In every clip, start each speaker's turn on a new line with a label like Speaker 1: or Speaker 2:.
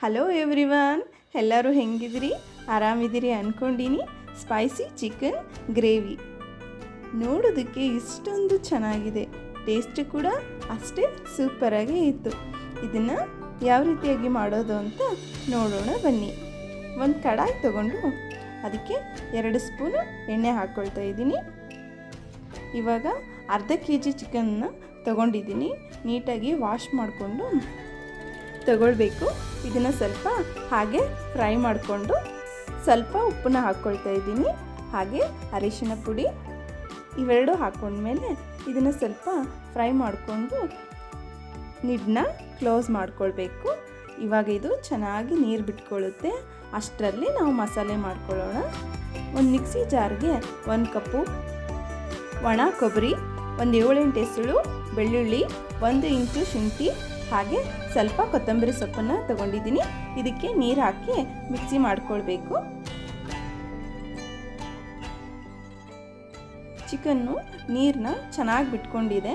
Speaker 1: Hello everyone ಎಲ್ಲರೂ ಹೆಂಗಿದ್ರಿ? ಆರಾಮಿದ್ದೀರಿ ಅಂದ್ಕೊಂಡಿನಿ ಸ್ಪೈಸಿ ಚಿಕನ್ ಗ್ರೇವಿ ನೋಡೋದಕ್ಕೆ ಇಷ್ಟೊಂದು ಚೆನ್ನಾಗಿದೆ. ಟೇಸ್ಟ್ ಕೂಡ ಅಷ್ಟೇ ಸೂಪರಾಗೇ ಇತ್ತು. ಇದನ್ನು ಯಾವ ರೀತಿಯಾಗಿ ಮಾಡೋದು ಅಂತ ನೋಡೋಣ ಬನ್ನಿ. ಒಂದು ಕಡಾಯಿ ತಗೊಂಡು ಅದಕ್ಕೆ ಎರಡು ಸ್ಪೂನು ಎಣ್ಣೆ ಹಾಕ್ಕೊಳ್ತಾ ಇದ್ದೀನಿ. ಇವಾಗ ಅರ್ಧ ಕೆ ಜಿ ಚಿಕನ್ನ ತಗೊಂಡಿದ್ದೀನಿ. ನೀಟಾಗಿ ವಾಶ್ ಮಾಡಿಕೊಂಡು ತಗೊಳ್ಬೇಕು. ಇದನ್ನು ಸ್ವಲ್ಪ ಹಾಗೆ ಫ್ರೈ ಮಾಡಿಕೊಂಡು ಸ್ವಲ್ಪ ಉಪ್ಪನ್ನ ಹಾಕ್ಕೊಳ್ತಾ ಇದ್ದೀನಿ. ಹಾಗೆ ಅರಿಶಿನ ಪುಡಿ ಇವೆರಡು ಹಾಕೊಂಡ್ಮೇಲೆ ಇದನ್ನು ಸ್ವಲ್ಪ ಫ್ರೈ ಮಾಡಿಕೊಂಡು ನಿಡ್ನ ಕ್ಲೋಸ್ ಮಾಡಿಕೊಳ್ಬೇಕು. ಇವಾಗ ಇದು ಚೆನ್ನಾಗಿ ನೀರು ಬಿಟ್ಕೊಳ್ಳುತ್ತೆ. ಅಷ್ಟರಲ್ಲಿ ನಾವು ಮಸಾಲೆ ಮಾಡ್ಕೊಳ್ಳೋಣ. ಒಂದು ಮಿಕ್ಸಿ ಜಾರ್ಗೆ ಒಂದು ಕಪ್ಪು ಒಣ ಕೊಬ್ಬರಿ, ಒಂದು ಏಳೆಂಟು ಎಸಳು ಬೆಳ್ಳುಳ್ಳಿ, ಒಂದು ಇಂಚು ಶುಂಠಿ ಹಾಗೆ ಸ್ವಲ್ಪ ಕೊತ್ತಂಬರಿ ಸೊಪ್ಪನ್ನು ತಗೊಂಡಿದ್ದೀನಿ. ಇದಕ್ಕೆ ನೀರು ಹಾಕಿ ಮಿಕ್ಸಿ ಮಾಡ್ಕೊಳ್ಬೇಕು. ಚಿಕನ್ನು ನೀರನ್ನ ಚೆನ್ನಾಗಿ ಬಿಟ್ಕೊಂಡಿದೆ.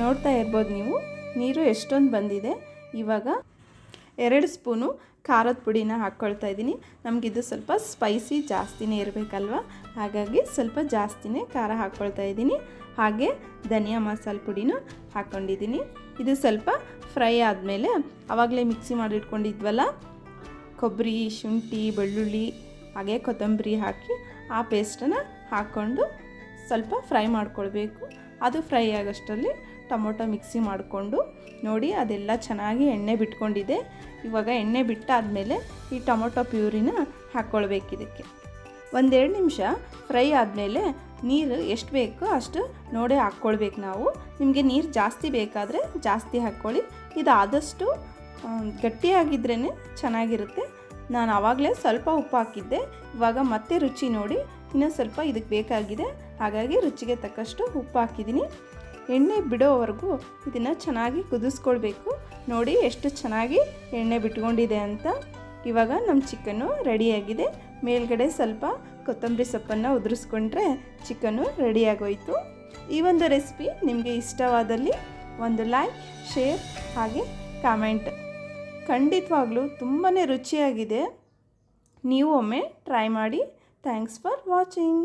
Speaker 1: ನೋಡ್ತಾ ಇರ್ಬೋದು ನೀವು, ನೀರು ಎಷ್ಟೊಂದು ಬಂದಿದೆ. ಇವಾಗ ಎರಡು ಸ್ಪೂನು ಖಾರದ ಪುಡಿನ ಹಾಕ್ಕೊಳ್ತಾ ಇದ್ದೀನಿ. ನಮಗಿದು ಸ್ವಲ್ಪ ಸ್ಪೈಸಿ ಜಾಸ್ತಿನೇ ಇರಬೇಕಲ್ವ? ಹಾಗಾಗಿ ಸ್ವಲ್ಪ ಜಾಸ್ತಿನೇ ಖಾರ ಹಾಕ್ಕೊಳ್ತಾ ಇದ್ದೀನಿ. ಹಾಗೆ ಧನಿಯಾ ಮಸಾಲೆ ಪುಡಿನ ಹಾಕ್ಕೊಂಡಿದ್ದೀನಿ. ಇದು ಸ್ವಲ್ಪ ಫ್ರೈ ಆದಮೇಲೆ ಆವಾಗಲೇ ಮಿಕ್ಸಿ ಮಾಡಿಟ್ಕೊಂಡಿದ್ವಲ್ಲ? ಕೊಬ್ಬರಿ, ಶುಂಠಿ, ಬೆಳ್ಳುಳ್ಳಿ, ಹಾಗೆ ಕೊತ್ತಂಬರಿ ಹಾಕಿ ಆ ಪೇಸ್ಟನ್ನು ಹಾಕ್ಕೊಂಡು ಸ್ವಲ್ಪ ಫ್ರೈ ಮಾಡ್ಕೊಳ್ಬೇಕು. ಅದು ಫ್ರೈ ಆಗೋಷ್ಟರಲ್ಲಿ ಟೊಮೊಟೊ ಮಿಕ್ಸಿ ಮಾಡಿಕೊಂಡು ನೋಡಿ ಅದೆಲ್ಲ ಚೆನ್ನಾಗಿ ಎಣ್ಣೆ ಬಿಟ್ಕೊಂಡಿದೆ. ಇವಾಗ ಎಣ್ಣೆ ಬಿಟ್ಟಾದಮೇಲೆ ಈ ಟೊಮೊಟೊ ಪ್ಯೂರಿನ ಹಾಕ್ಕೊಳ್ಬೇಕಿದಕ್ಕೆ ಒಂದೆರಡು ನಿಮಿಷ ಫ್ರೈ ಆದಮೇಲೆ ನೀರು ಎಷ್ಟು ಬೇಕೋ ಅಷ್ಟು ನೋಡೇ ಹಾಕ್ಕೊಳ್ಬೇಕು ನಾವು. ನಿಮಗೆ ನೀರು ಜಾಸ್ತಿ ಬೇಕಾದರೆ ಜಾಸ್ತಿ ಹಾಕ್ಕೊಳ್ಳಿ. ಇದು ಆದಷ್ಟು ಗಟ್ಟಿಯಾಗಿದ್ರೇ ಚೆನ್ನಾಗಿರುತ್ತೆ. ನಾನು ಆವಾಗಲೇ ಸ್ವಲ್ಪ ಉಪ್ಪು ಹಾಕಿದ್ದೆ. ಇವಾಗ ಮತ್ತೆ ರುಚಿ ನೋಡಿ ಇನ್ನೂ ಸ್ವಲ್ಪ ಇದಕ್ಕೆ ಬೇಕಾಗಿದೆ. ಹಾಗಾಗಿ ರುಚಿಗೆ ತಕ್ಕಷ್ಟು ಉಪ್ಪು ಹಾಕಿದ್ದೀನಿ. ಎಣ್ಣೆ ಬಿಡೋವರೆಗೂ ಇದನ್ನು ಚೆನ್ನಾಗಿ ಕುದಿಸ್ಕೊಳ್ಬೇಕು. ನೋಡಿ ಎಷ್ಟು ಚೆನ್ನಾಗಿ ಎಣ್ಣೆ ಬಿಟ್ಕೊಂಡಿದೆ ಅಂತ. ಇವಾಗ ನಮ್ಮ ಚಿಕನ್ನು ರೆಡಿಯಾಗಿದೆ. ಮೇಲ್ಗಡೆ ಸ್ವಲ್ಪ ಕೊತ್ತಂಬರಿ ಸೊಪ್ಪನ್ನು ಉದುರಿಸ್ಕೊಂಡ್ರೆ ಚಿಕನ್ನು ರೆಡಿಯಾಗೋಯಿತು. ಈ ಒಂದು ರೆಸಿಪಿ ನಿಮಗೆ ಇಷ್ಟವಾದಲ್ಲಿ ಒಂದು ಲೈಕ್, ಶೇರ್, ಹಾಗೆ ಕಾಮೆಂಟ್. ಖಂಡಿತವಾಗ್ಲೂ ತುಂಬಾ ರುಚಿಯಾಗಿದೆ. ನೀವು ಒಮ್ಮೆ ಟ್ರೈ ಮಾಡಿ. Thanks for watching.